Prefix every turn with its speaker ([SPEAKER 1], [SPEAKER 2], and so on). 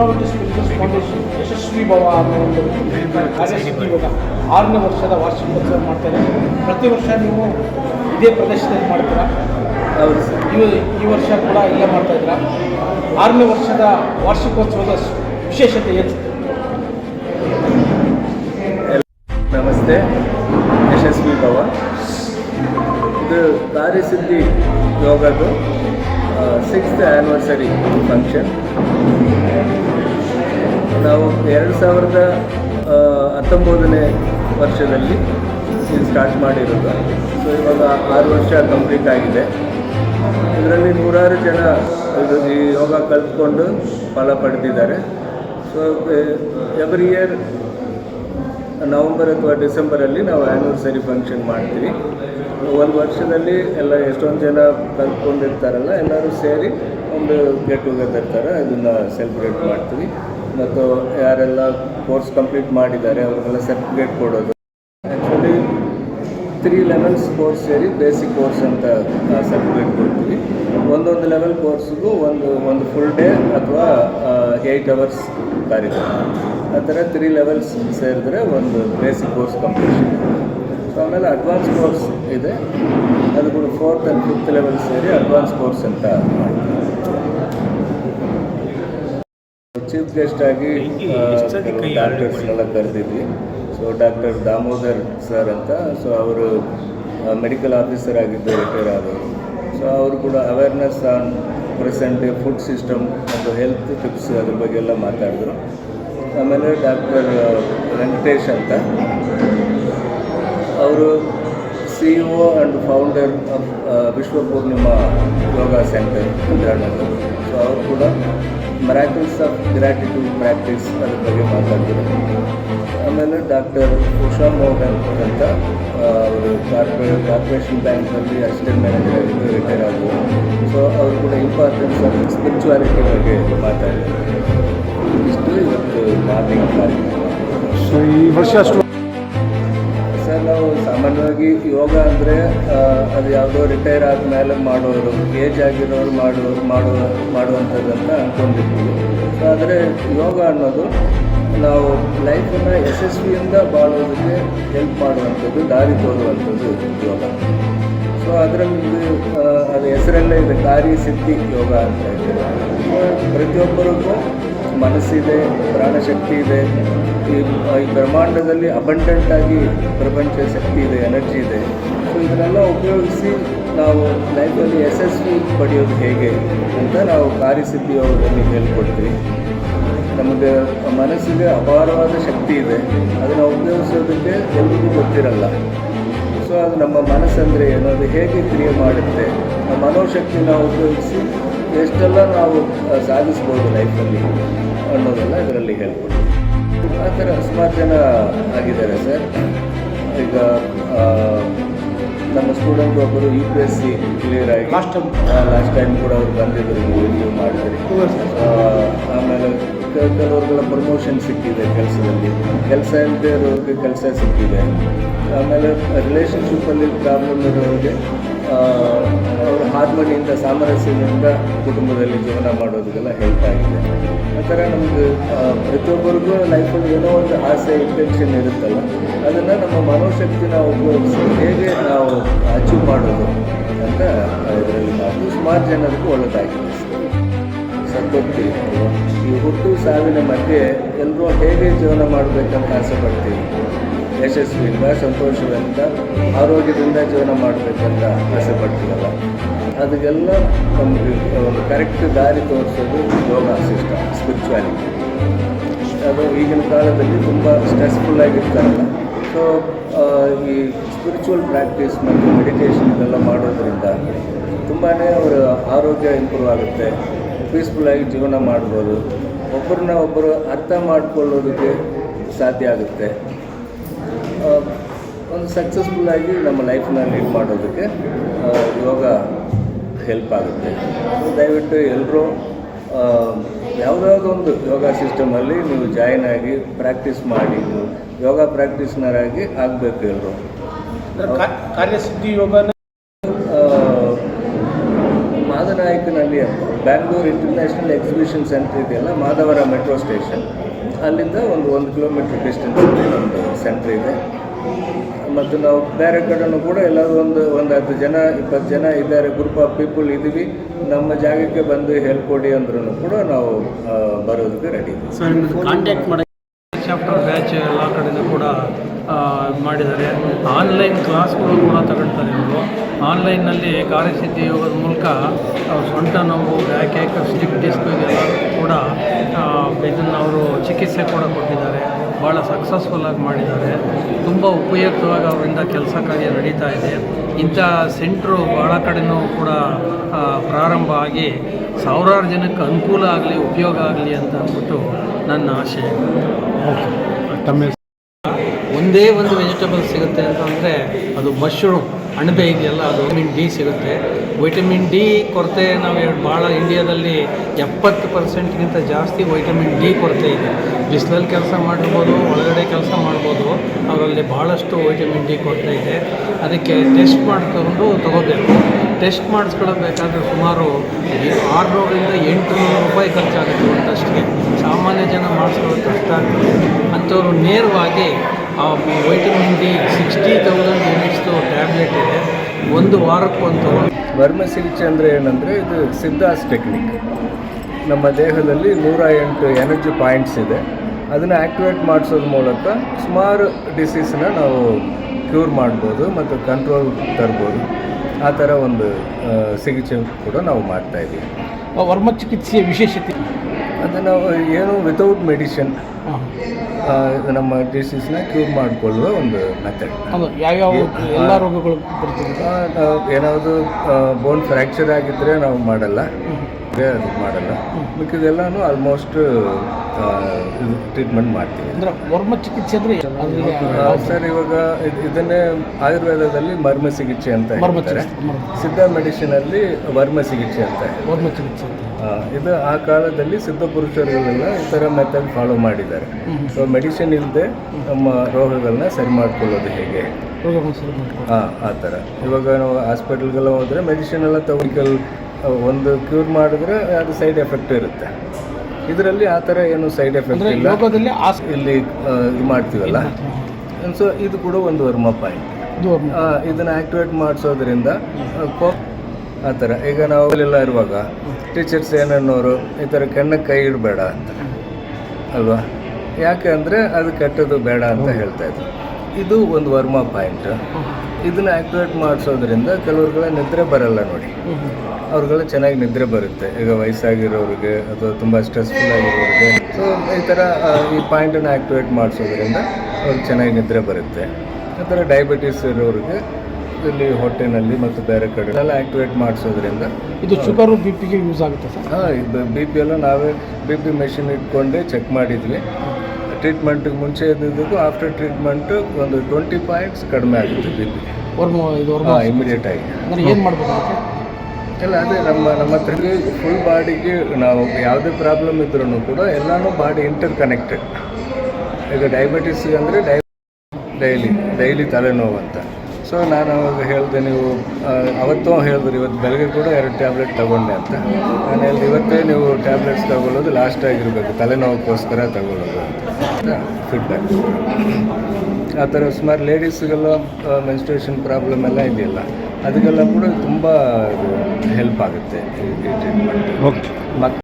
[SPEAKER 1] Innovative ಸ್ಪಿರಿಚುವಲ್ಸ್ foundation ಯಶಸ್ವಿ ಭವ ಅನ್ನೋ ಒಂದು ಕಾರ್ಯಸಿದ್ಧಿ ಇವಾಗ ಆರನೇ ವರ್ಷದ ವಾರ್ಷಿಕೋತ್ಸವ ಮಾಡ್ತಾ ಇದ್ದಾರೆ ಪ್ರತಿ ವರ್ಷ ನೀವು ಇದೇ ಪ್ರದೇಶದಲ್ಲಿ ಮಾಡ್ತೀರಾ?
[SPEAKER 2] ಸರ್.
[SPEAKER 1] ಈ ವರ್ಷ ಕೂಡ ಇಲ್ಲೇ ಮಾಡ್ತಾ ಇದ್ದೀರಾ? ಆರನೇ ವರ್ಷದ ವಾರ್ಷಿಕೋತ್ಸವದ ವಿಶೇಷತೆ ಏನು?
[SPEAKER 2] ನಮಸ್ತೆ. ಯಶಸ್ವಿ ಭವ. ಇದು ಕಾರ್ಯಸಿದ್ಧಿ ಯೋಗದು ಸಿಕ್ಸ್ತ್ ಆ್ಯನಿವರ್ಸರಿ ಫಂಕ್ಷನ್ ನಾವು ಎರಡು ಸಾವಿರದ ಹತ್ತೊಂಬತ್ತನೇ ವರ್ಷದಲ್ಲಿ ಇದು ಸ್ಟಾರ್ಟ್ ಮಾಡಿರೋದು. ಸೊ ಇವಾಗ ಆರು ವರ್ಷ ಕಂಪ್ಲೀಟ್ ಆಗಿದೆ. ಇದರಲ್ಲಿ ನೂರಾರು ಜನ ಇದು ಈ ಯೋಗ ಕಲ್ತ್ಕೊಂಡು ಫಲ ಪಡೆದಿದ್ದಾರೆ. ಸೊ ಎವ್ರಿ ಇಯರ್ ನವಂಬರ್ ಅಥವಾ ಡಿಸೆಂಬರಲ್ಲಿ ನಾವು ಆ್ಯನಿವರ್ಸರಿ ಫಂಕ್ಷನ್ ಮಾಡ್ತೀವಿ. ಒಂದು ವರ್ಷದಲ್ಲಿ ಎಲ್ಲ ಎಷ್ಟೊಂದು ಜನ ಕಲ್ತ್ಕೊಂಡಿರ್ತಾರಲ್ಲ ಎಲ್ಲರೂ ಸೇರಿ ಒಂದು ಗೆಟ್ ಟುಗೆದರ್ ಥರ ಅದನ್ನು ಸೆಲೆಬ್ರೇಟ್ ಮಾಡ್ತೀವಿ. ಮತ್ತು ಯಾರೆಲ್ಲ ಕೋರ್ಸ್ ಕಂಪ್ಲೀಟ್ ಮಾಡಿದ್ದಾರೆ, ಅವ್ರಿಗೆಲ್ಲ ಸರ್ಟಿಫಿಕೇಟ್ ಕೊಡೋದು. ಆ್ಯಕ್ಚುಲಿ ತ್ರೀ ಲೆವೆಲ್ಸ್ ಕೋರ್ಸ್ ಸೇರಿ ಬೇಸಿಕ್ ಕೋರ್ಸ್ ಅಂತ ಸರ್ಟಿಫಿಕೇಟ್ ಕೊಡ್ತೀವಿ. ಒಂದೊಂದು ಲೆವೆಲ್ ಕೋರ್ಸ್ಗೂ ಒಂದು ಒಂದು ಫುಲ್ ಡೇ ಅಥವಾ ಏಯ್ಟ್ ಅವರ್ಸ್ ಕಾರ್ಯಕ್ರಮ. ಆ ಥರ ತ್ರೀ ಲೆವೆಲ್ಸ್ ಸೇರಿದ್ರೆ ಒಂದು ಬೇಸಿಕ್ ಕೋರ್ಸ್ ಕಂಪ್ಲೀಷನ್ ಸೊ ಆಮೇಲೆ ಅಡ್ವಾನ್ಸ್ ಕೋರ್ಸ್ ಇದೆ. ಅದು ಕೂಡ ಫೋರ್ತ್ ಆ್ಯಂಡ್ ಫಿಫ್ತ್ ಲೆವೆಲ್ ಸೇರಿ ಅಡ್ವಾನ್ಸ್ ಕೋರ್ಸ್ ಅಂತ ಚೀಫ್ ಗೆಸ್ಟ್ ಆಗಿ ಡಾಕ್ಟರ್ಸ್ನೆಲ್ಲ ಕರೆದಿದ್ವಿ. ಸೊ ಡಾಕ್ಟರ್ ದಾಮೋದರ್ ಸರ್ ಅಂತ ಸೊ ಅವರು ಮೆಡಿಕಲ್ ಆಫೀಸರ್ ಆಗಿದ್ದು ರಿಟೈರ್ ಆದವರು. ಸೊ ಅವರು ಕೂಡ awareness on present food system ಮತ್ತು ಹೆಲ್ತ್ ಟಿಪ್ಸ್ ಅದ್ರ ಬಗ್ಗೆ ಎಲ್ಲ ಮಾತಾಡಿದ್ರು. ಆಮೇಲೆ ಡಾಕ್ಟರ್ ವೆಂಕಟೇಶ್ ಅಂತ. ಅವರು C E O and founder of Vishwa Poornima Yoga centre Indiranagar so ಅವರು ಕೂಡ ಮೆರಾಕಲ್ಸ್ ಆಫ್ ಗ್ರ್ಯಾಟಿಟ್ಯೂಡ್ ಪ್ರಾಕ್ಟೀಸ್ ಅದ್ರ ಬಗ್ಗೆ ಮಾತಾಡ್ತಾರೆ ಆಮೇಲೆ ಡಾಕ್ಟರ್ ಉಷಾ ಮೋಹನ್ ಅಂತ ಅವರು ಕಾರ್ಪೊರೇ ಕಾರ್ಪೊರೇಷನ್ ಬ್ಯಾಂಕ್ನಲ್ಲಿ ಅಸಿಸ್ಟೆಂಟ್ ಮ್ಯಾನೇಜರ್ ಆಗಿದ್ದು, ರಿಟೈರ್ ಆದರು
[SPEAKER 3] ವರ್ಷ ಅಷ್ಟು.
[SPEAKER 2] ಸರ್, ನಾವು ಸಾಮಾನ್ಯವಾಗಿ ಯೋಗ ಅಂದರೆ ಅದು ಯಾವುದೋ ರಿಟೈರ್ ಆದಮೇಲೆ ಮಾಡೋರು ಏಜ್ ಆಗಿರೋರು ಮಾಡೋ ಮಾಡುವ ಮಾಡುವಂಥದ್ದು ಅಂತ ಅಂದ್ಕೊಂಡಿರ್ತೀವಿ ಸೊ ಆದರೆ ಯೋಗ ಅನ್ನೋದು ನಾವು ಲೈಫನ್ನು ಯಶಸ್ವಿಯಿಂದ ಬಾಳೋದಕ್ಕೆ ಹೆಲ್ಪ್ ಮಾಡುವಂಥದ್ದು, ದಾರಿ ತೋರುವಂಥದ್ದು ಯೋಗ. ಸೊ ಅದರಲ್ಲಿ ಅದು ಹೆಸರಲ್ಲೇ ಇದೆ ಕಾರ್ಯ ಸಿದ್ಧಿ ಯೋಗ ಅಂತ ಸೊ ಪ್ರತಿಯೊಬ್ಬರಿಗೂ ಮನಸ್ಸಿದೆ, ಪ್ರಾಣಶಕ್ತಿ ಇದೆ. ಈ ಈ ಬ್ರಹ್ಮಾಂಡದಲ್ಲಿ ಅಬಂಡೆಂಟ್ ಆಗಿ ಪ್ರಪಂಚ ಶಕ್ತಿ ಇದೆ ಎನರ್ಜಿ ಇದೆ. ಸೊ ಇದನ್ನೆಲ್ಲ ಉಪಯೋಗಿಸಿ ನಾವು ಲೈಫಲ್ಲಿ ಯಶಸ್ವಿ ಪಡೆಯೋದು ಹೇಗೆ ಅಂತ ನಾವು ಕಾರ್ಯಸಿದ್ಧಿ ಅವರಲ್ಲಿ ಹೇಳ್ಕೊಡ್ತೀವಿ. ನಮಗೆ ಮನಸ್ಸಿಗೆ ಅಪಾರವಾದ ಶಕ್ತಿ ಇದೆ. ಅದನ್ನು ಉಪಯೋಗಿಸೋದಕ್ಕೆ ಎಲ್ರಿಗೂ ಗೊತ್ತಿರಲ್ಲ. ಸೊ ಅದು ನಮ್ಮ ಮನಸ್ಸಂದರೆ ಏನು? ಅದು ಹೇಗೆ ಕ್ರಿಯೆ ಮಾಡುತ್ತೆ? ಆ ಮನೋಶಕ್ತಿನ ಉಪಯೋಗಿಸಿ ಎಷ್ಟೆಲ್ಲ ನಾವು ಸಾಧಿಸ್ಬೋದು ಲೈಫಲ್ಲಿ ಅನ್ನೋದೆಲ್ಲ ಇದರಲ್ಲಿ ಹೇಳ್ಕೊಡ್ತೀವಿ ಆ ಥರ ಸುಮಾರು ಜನ ಆಗಿದ್ದಾರೆ ಸರ್. ಈಗ ನಮ್ಮ ಸ್ಟೂಡೆಂಟ್ ಒಬ್ಬರು U P S C clear ಆಗಿ
[SPEAKER 1] ಲಾಸ್ಟ್ ಟೈಮ್
[SPEAKER 2] ಲಾಸ್ಟ್ ಟೈಮ್ ಕೂಡ ಅವ್ರು ಬಂದಿದ್ದರು ಇಂಟರ್ವ್ಯೂ ಮಾಡಿದ್ರಿ. ಆಮೇಲೆ ಕೆಲವ್ರಿಗೆಲ್ಲ ಪ್ರಮೋಷನ್ ಸಿಕ್ಕಿದೆ ಕೆಲಸದಲ್ಲಿ. ಕೆಲಸ ಇಲ್ಲದೆ ಇರೋರಿಗೆ ಕೆಲಸ ಸಿಕ್ಕಿದೆ. ಆಮೇಲೆ ರಿಲೇಷನ್ಶಿಪ್ಪಲ್ಲಿ ಪ್ರಾಬ್ಲಮ್ ಇರೋರಿಗೆ ಅವರು ಹಾರ್ಮೋನಿಯಿಂದ, ಸಾಮರಸ್ಯದಿಂದ ಕುಟುಂಬದಲ್ಲಿ ಜೀವನ ಮಾಡೋದಕ್ಕೆಲ್ಲ ಹೆಲ್ಪ್ ಆಗಿದೆ. ಆ ಥರ ನಮಗೆ ಪ್ರತಿಯೊಬ್ಬರಿಗೂ ಲೈಫಲ್ಲಿ ಏನೋ ಒಂದು ಆಸೆ ಇಂಟೆನ್ಷನ್ ಇರುತ್ತಲ್ಲ, ಅದನ್ನು ನಮ್ಮ ಮನೋಶಕ್ತಿನ ಉಪಯೋಗಿಸಿ ಹೇಗೆ ನಾವು ಅಚೀವ್ ಮಾಡೋದು ಅಂತ ಇದರಲ್ಲಿ ನಾವು ಸುಮಾರು ಜನರಿಗೂ ಒಳ್ಳೆದಾಗಿದೆ ಸದ್ಭಕ್ತಿ ಈ ಹುಟ್ಟು ಸಾವಿನ ಮಧ್ಯೆ ಎಲ್ಲರೂ ಹೇಗೆ ಜೀವನ ಮಾಡಬೇಕಂತ ಆಸೆ ಪಡ್ತೀವಿ? ಯಶಸ್ವಿಯಿಂದ, ಸಂತೋಷದಿಂದ, ಆರೋಗ್ಯದಿಂದ ಜೀವನ ಮಾಡಬೇಕಂತ ಆಸೆ ಪಡ್ತೀವಲ್ಲ ಅದಕ್ಕೆಲ್ಲ ನಮಗೆ ಒಂದು ಕರೆಕ್ಟ್ ದಾರಿ ತೋರಿಸೋದು ಯೋಗ ಸಿಸ್ಟಮ್ ಸ್ಪಿರಿಚುವಾಲಿಟಿ ಅದು ಈಗಿನ ಕಾಲದಲ್ಲಿ ತುಂಬ ಸ್ಟ್ರೆಸ್ಫುಲ್ ಆಗಿರ್ತಾರಲ್ಲ. ಸೊ ಈ ಸ್ಪಿರಿಚುವಲ್ ಪ್ರಾಕ್ಟೀಸ್ ಮತ್ತು ಮೆಡಿಟೇಷನ್ ಇದೆಲ್ಲ ಮಾಡೋದ್ರಿಂದ ತುಂಬಾ ಅವರ ಆರೋಗ್ಯ ಇಂಪ್ರೂವ್ ಆಗುತ್ತೆ. ಪೀಸ್ಫುಲ್ಲಾಗಿ ಜೀವನ ಮಾಡ್ಬೋದು. ಒಬ್ಬರನ್ನ ಒಬ್ಬರು ಅರ್ಥ ಮಾಡ್ಕೊಳ್ಳೋದಕ್ಕೆ ಸಾಧ್ಯ ಆಗುತ್ತೆ. ಒಂದು ಸಕ್ಸಸ್ಫುಲ್ಲಾಗಿ ನಮ್ಮ ಲೈಫ್ನ ಲೀಡ್ ಮಾಡೋದಕ್ಕೆ ಯೋಗ ಹೆಲ್ಪ್ ಆಗುತ್ತೆ. ದಯವಿಟ್ಟು ಎಲ್ಲರೂ ಯಾವುದಾದೊಂದು ಒಂದು ಯೋಗ ಸಿಸ್ಟಮಲ್ಲಿ ನೀವು ಜಾಯಿನ್ ಆಗಿ ಪ್ರಾಕ್ಟೀಸ್ ಮಾಡಿ ನೀವು ಯೋಗ ಪ್ರಾಕ್ಟೀಸ್ನರಾಗಿ ಆಗಬೇಕು ಎಲ್ಲರೂ
[SPEAKER 1] ಕಾರ್ಯಸಿದ್ಧಿ ಯೋಗನ
[SPEAKER 2] ಮಾದನಾಯಕನಲ್ಲಿ ಬ್ಯಾಂಗ್ಳೂರ್ ಇಂಟರ್ನ್ಯಾಷನಲ್ ಎಕ್ಸಿಬಿಷನ್ ಸೆಂಟರ್ ಇದೆಯಲ್ಲ ಮಾಧವರ ಮೆಟ್ರೋ ಸ್ಟೇಷನ್ ಅಲ್ಲಿಂದ ಒಂದು ಒಂದು ಕಿಲೋಮೀಟ್ರ್ ಡಿಸ್ಟೆನ್ಸಲ್ಲಿ ಒಂದು ಸೆಂಟ್ರ್ ಇದೆ. ಮತ್ತು ನಾವು ಬೇರೆ ಕಡೆನೂ ಕೂಡ ಎಲ್ಲರೂ ಒಂದು ಒಂದು ಹತ್ತು ಜನ ಇಪ್ಪತ್ತು ಜನ ಇದ್ದಾರೆ ಗ್ರೂಪ್ ಆಫ್ ಪೀಪಲ್ ಇದ್ದೀವಿ. ನಮ್ಮ ಜಾಗಕ್ಕೆ ಬಂದು ಹೇಳ್ಕೊಡಿ ಅಂದ್ರೂ ಕೂಡ ನಾವು ಬರೋದಕ್ಕೆ ರೆಡಿ
[SPEAKER 4] ಕಾಂಟ್ಯಾಕ್ಟ್ ಮಾಡಿ ಚಾಪ್ಟರ್ ಬ್ಯಾಚ್ ಎಲ್ಲ ಕೂಡ ಮಾಡಿದ್ದಾರೆ. ಆನ್ಲೈನ್ ಕ್ಲಾಸ್ಗಳು ಕೂಡ ತಗೊಳ್ತಾರೆ ಇವರು. ಆನ್ಲೈನ್ನಲ್ಲಿ ಕಾರ್ಯಸಿದ್ಧಿ ಯೋಗದ ಮೂಲಕ ಸೊಂಟ ನೋವು ಯಾಕೆ ಸ್ಟಿಕ್ ಸ್ಲಿಪ್ ಡಿಸ್ಕ್ ಇದೆಲ್ಲ ಕೂಡ ಇದನ್ನು ಅವರು ಚಿಕಿತ್ಸೆ ಕೂಡ ಕೊಟ್ಟಿದ್ದಾರೆ. ಭಾಳ ಸಕ್ಸಸ್ಫುಲ್ಲಾಗಿ ಮಾಡಿದ್ದಾರೆ. ತುಂಬ ಉಪಯುಕ್ತವಾಗಿ ಅವರಿಂದ ಕೆಲಸ ಕಾರ್ಯ ನಡೀತಾ ಇದೆ. ಇಂಥ ಸೆಂಟ್ರು ಭಾಳ ಕಡೆನೂ ಕೂಡ ಪ್ರಾರಂಭ ಆಗಿ ಸಾವಿರಾರು ಜನಕ್ಕೆ ಅನುಕೂಲ ಆಗಲಿ ಉಪಯೋಗ ಆಗಲಿ ಅಂತ ಅಂದ್ಬಿಟ್ಟು ನನ್ನ ಆಶೆ.
[SPEAKER 3] ತಮ್ಮ
[SPEAKER 4] ಒಂದೇ ಒಂದು ವೆಜಿಟೇಬಲ್ ಸಿಗುತ್ತೆ ಅಂತಂದರೆ ಅದು ಮಶ್ರೂಮ್ ಅಣಬೆ ಇದೆಯಲ್ಲ, ಅದು ವಿಟಮಿನ್ ಡಿ ಸಿಗುತ್ತೆ. ವಿಟಮಿನ್ ಡಿ ಕೊರತೆ ನಾವು ಭಾಳ ಇಂಡಿಯಾದಲ್ಲಿ ಎಪ್ಪತ್ತು ಪರ್ಸೆಂಟ್ಗಿಂತ ಜಾಸ್ತಿ ವೈಟಮಿನ್ ಡಿ ಕೊರತೆ ಇದೆ. ಬಿಸಿಲಲ್ಲಿ ಕೆಲಸ ಮಾಡಿರ್ಬೋದು, ಒಳಗಡೆ ಕೆಲಸ ಮಾಡ್ಬೋದು ಅವರಲ್ಲಿ ಭಾಳಷ್ಟು ವೈಟಮಿನ್ ಡಿ ಕೊರತೆ ಇದೆ. ಅದಕ್ಕೆ ಟೆಸ್ಟ್ ಮಾಡ್ಕೊಂಡು ತಗೋಬೇಕು. ಟೆಸ್ಟ್ ಮಾಡಿಸ್ಕೊಳ್ಬೇಕಾದ್ರೆ ಸುಮಾರು ಆರುನೂರಿಂದ ಎಂಟುನೂರು ರೂಪಾಯಿ ಖರ್ಚಾಗುತ್ತೆ ಒಂದಷ್ಟಿಗೆ. ಸಾಮಾನ್ಯ ಜನ ಮಾಡಿಸ್ಕೊಳ್ಳೋದು ಕಷ್ಟ ಅಂಥವ್ರು ನೇರವಾಗಿ ವೈಟಮಿನ್ ಡಿ ಸಿಕ್ಸ್ಟಿ ತೌಸಂಡ್ ಯೂನಿಟ್ಸ್ದು ಟ್ಯಾಬ್ಲೆಟ್ ಇದೆ. ಒಂದು ವಾರಕ್ಕೊಂದು ತಗೊಂಡು.
[SPEAKER 2] ವರ್ಮ ಚಿಕಿತ್ಸೆ ಅಂದರೆ ಏನಂದರೆ ಇದು ಸಿದ್ಧಾಸ್ ಟೆಕ್ನಿಕ್ ನಮ್ಮ ದೇಹದಲ್ಲಿ ನೂರ ಎಂಟು ಎನರ್ಜಿ ಪಾಯಿಂಟ್ಸ್ ಇದೆ. ಅದನ್ನು ಆ್ಯಕ್ಟಿವೇಟ್ ಮಾಡಿಸೋದ್ರ ಮೂಲಕ ಸುಮಾರು ಡಿಸೀಸ್ನ ನಾವು ಕ್ಯೂರ್ ಮಾಡ್ಬೋದು ಮತ್ತು ಕಂಟ್ರೋಲ್ ತರ್ಬೋದು. ಆ ಥರ ಒಂದು ಸಿಗಿಚೆ ಕೂಡ ನಾವು ಮಾಡ್ತಾಯಿದ್ದೀವಿ
[SPEAKER 1] ವರ್ಮ ಚಿಕಿತ್ಸೆಯ ವಿಶೇಷತೆ?
[SPEAKER 2] ಅದು ನಾವು ಏನು ವಿತೌಟ್ ಮೆಡಿಷನ್ ನಮ್ಮ ಡಿಸೀಸ್ನ ಕ್ಯೂರ್ ಮಾಡಿಕೊಳ್ಳುವ ಒಂದು ಮೆಥಡ್
[SPEAKER 1] ಯಾವ್ಯಾವ ಎಲ್ಲ ರೋಗಗಳು
[SPEAKER 2] ಏನಾದರೂ ಬೋನ್ ಫ್ರ್ಯಾಕ್ಚರ್ ಆಗಿದ್ದರೆ ನಾವು ಮಾಡಲ್ಲ. ಬೇರೆ ಅದು ಮಾಡಲ್ಲ. ಮಿಕ್ಕಿದೆಲ್ಲನೂ ಆಲ್ಮೋಸ್ಟ್ ಟ್ರೀಟ್ಮೆಂಟ್ ಮಾಡ್ತೀವಿ.
[SPEAKER 1] ಅಂದ್ರೆ ವರ್ಮ ಚಿಕಿತ್ಸೆ ಅಂದ್ರೆ
[SPEAKER 2] ಸರ್ ಇವಾಗ ಇದ್- ಇದನ್ನೇ ಆಯುರ್ವೇದದಲ್ಲಿ ಮರ್ಮ ಚಿಕಿತ್ಸೆ ಅಂತ ಹೇಳ್ತಾರೆ. ಸಿದ್ಧ ಮೆಡಿಸಿನಲ್ಲಿ ವರ್ಮ ಚಿಕಿತ್ಸೆ ಅಂತ
[SPEAKER 1] ವರ್ಮ ಚಿಕಿತ್ಸೆ
[SPEAKER 2] ಇದು ಆ ಕಾಲದಲ್ಲಿ ಸಿದ್ಧ ಪುರುಷರುಗಳೆಲ್ಲ ಈ ಥರ ಮೆಥಡ್ ಫಾಲೋ ಮಾಡಿದ್ದಾರೆ. ಸೊ ಮೆಡಿಸಿನ್ ಇಲ್ಲದೆ ನಮ್ಮ ರೋಗಗಳನ್ನ ಸರಿ ಮಾಡ್ಕೊಳ್ಳೋದು ಹೇಗೆ? ಹಾಂ ಆ ಥರ ಇವಾಗ ನಾವು ಹಾಸ್ಪಿಟಲ್ಗೆಲ್ಲ ಹೋದರೆ ಮೆಡಿಸಿನ್ ಎಲ್ಲ ತಗೊಳ್ಕಲ್ ಒಂದು ಕ್ಯೂರ್ ಮಾಡಿದ್ರೆ ಅದು ಸೈಡ್ ಎಫೆಕ್ಟ್ ಇರುತ್ತೆ. ಇದರಲ್ಲಿ ಆ ಥರ ಏನು ಸೈಡ್ ಎಫೆಕ್ಟ್ ಇಲ್ಲ.
[SPEAKER 1] ಯೋಗದಲ್ಲಿ
[SPEAKER 2] ಇಲ್ಲಿ ಇದು ಮಾಡ್ತೀವಲ್ಲ? ಸೊ ಇದು ಕೂಡ ಒಂದು ವರ್ಮ ಪಾಯಿಂಟ್ ಇದನ್ನು ಆಕ್ಟಿವೇಟ್ ಮಾಡಿಸೋದ್ರಿಂದ ಆ ಥರ. ಈಗ ನಾವು ಎಲ್ಲ ಇರುವಾಗ ಟೀಚರ್ಸ್ ಏನನ್ನೋರು ಈ ಥರ ಕಣ್ಣಕ್ಕೆ ಕೈ ಇಡಬೇಡ ಅಂತ. ಅಲ್ವಾ? ಯಾಕೆ ಅಂದರೆ ಅದು ಕೆಟ್ಟದ್ದು ಬೇಡ ಅಂತ ಹೇಳ್ತಾ ಇದ್ರು. ಇದು ಒಂದು ವರ್ಮ ಪಾಯಿಂಟ್ ಇದನ್ನ ಆ್ಯಕ್ಟಿವೇಟ್ ಮಾಡಿಸೋದ್ರಿಂದ ಕೆಲವ್ರಿಗೆಲ್ಲ ನಿದ್ರೆ ಬರಲ್ಲ ನೋಡಿ. ಅವ್ರಿಗೆಲ್ಲ ಚೆನ್ನಾಗಿ ನಿದ್ರೆ ಬರುತ್ತೆ. ಈಗ ವಯಸ್ಸಾಗಿರೋರಿಗೆ ಅಥವಾ ತುಂಬ ಸ್ಟ್ರೆಸ್ಫುಲ್ ಆಗಿರೋರಿಗೆ. ಸೊ ಈ ಥರ ಈ ಪಾಯಿಂಟನ್ನು ಆ್ಯಕ್ಟಿವೇಟ್ ಮಾಡಿಸೋದ್ರಿಂದ ಅವ್ರಿಗೆ ಚೆನ್ನಾಗಿ ನಿದ್ರೆ ಬರುತ್ತೆ. ಆ ಥರ ಡಯಾಬಿಟಿಸ್ ಇರೋರಿಗೆ ಇಲ್ಲಿ ಹೊಟ್ಟೆನಲ್ಲಿ ಮತ್ತು ಬೇರೆ ಕಡೆ ಎಲ್ಲ ಆ್ಯಕ್ಟಿವೇಟ್ ಮಾಡಿಸೋದ್ರಿಂದ
[SPEAKER 1] ಇದು ಶುಗರು ಬಿ ಪಿಗೆ ಯೂಸ್ ಆಗುತ್ತೆ ಸರ್?
[SPEAKER 2] ಹಾಂ ಇದು ಬಿ ಪಿ ಎಲ್ಲ ನಾವೇ ಬಿ ಪಿ ಮೆಷಿನ್ ಇಟ್ಕೊಂಡೇ ಚೆಕ್ ಮಾಡಿದ್ವಿ. ಟ್ರೀಟ್ಮೆಂಟ್ಗೆ ಮುಂಚೆ ಇದ್ದಿದ್ದಕ್ಕೂ ಆಫ್ಟರ್ ಟ್ರೀಟ್ಮೆಂಟ್ ಒಂದು ಟ್ವೆಂಟಿ ಪಾಯಿಂಟ್ಸ್ ಕಡಿಮೆ ಆಗುತ್ತೆ ಬಿ ಪಿ
[SPEAKER 1] ಇದು
[SPEAKER 2] ಇಮಿಡಿಯೇಟ್ ಆಗಿ.
[SPEAKER 1] ಏನು ಮಾಡಬೇಕು
[SPEAKER 2] ಇಲ್ಲ ಅದೇ ನಮ್ಮ ನಮ್ಮ ಹತ್ರ ಫುಲ್ ಬಾಡಿಗೆ ನಾವು ಯಾವುದೇ ಪ್ರಾಬ್ಲಮ್ ಇದ್ರೂ ಕೂಡ ಎಲ್ಲನೂ ಬಾಡಿ ಇಂಟರ್ ಕನೆಕ್ಟೆಡ್ ಈಗ ಡಯಾಬಿಟಿಸ್ ಅಂದರೆ ಡೈ ಡೈಲಿ ಡೈಲಿ ತಲೆನೋವು ಅಂತ. ಸೊ ನಾನು ಅವಾಗ ಹೇಳಿದೆ ನೀವು ಅವತ್ತೂ ಹೇಳಿದ್ರು ಇವತ್ತು ಬೆಳಗ್ಗೆ ಕೂಡ ಎರಡು ಟ್ಯಾಬ್ಲೆಟ್ ತಗೊಂಡೆ ಅಂತ. ನಾನು ಹೇಳಿದೆ ಇವತ್ತೇ ನೀವು ಟ್ಯಾಬ್ಲೆಟ್ಸ್ ತಗೊಳ್ಳೋದು ಲಾಸ್ಟ್ ಆಗಿರಬೇಕು ತಲೆನೋವಕ್ಕೋಸ್ಕರ ತಗೊಳ್ಳೋದು ಅಂತ. ಫೀಡ್ಬ್ಯಾಕ್ ಆ ಥರ ಸುಮಾರು ಲೇಡೀಸ್ಗೆಲ್ಲ ಮೆನ್ಸ್ಟ್ರೇಷನ್ ಪ್ರಾಬ್ಲಮ್ ಎಲ್ಲ ಇದೆಯಲ್ಲ ಅದಕ್ಕೆಲ್ಲ ಕೂಡ ತುಂಬ ಹೆಲ್ಪ್ ಆಗುತ್ತೆ ಈ ಟ್ರೀಟ್ಮೆಂಟ್
[SPEAKER 3] ಓಕೆ
[SPEAKER 2] ಮಕ್